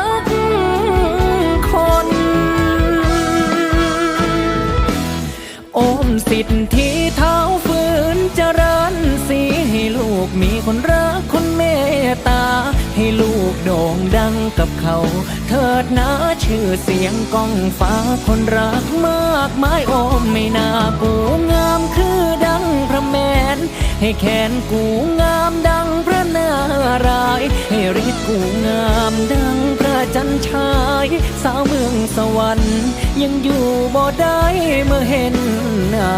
ก มสิทธิเท้าฟื้นเจริญสีให้ลูกมีคนรักคนเมตตา ให้ลูกโด่งดังกับเขา เถิดนะชื่อเสียงก้องฟ้าคนรักมากมายโอมไม่น่ากูงามคือดังพระแมน ให้แขนกูงามดังพระนารายให้ฤทธิ์กูงามดังพระจันทร์ชายสาวเมืองสวรรค์ ยังอยู่บ่ได้เมื่อเห็นหน้า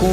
กู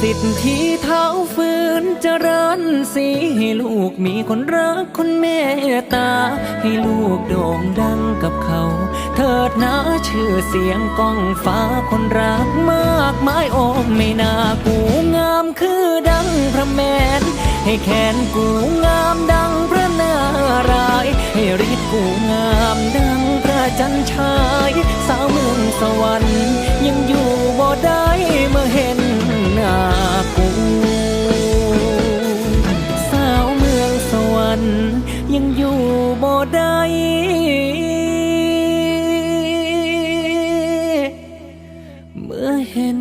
สิทธิ์ที่เท้าฟื้นเจริญสีให้ลูกมีคนรักคนเมตตา ให้ลูกโด่งดังกับเขา เถิดนะชื่อเสียงก้องฟ้าคนรักมากมายโอมไม่น่ากูงามคือดังพระแมน ให้แขนกูงามดังพระนารายให้ฤทธิ์กูงามดังพระจันทร์ชาย สาวเมืองสวรรค์ยังอยู่บ่ได้ เห็น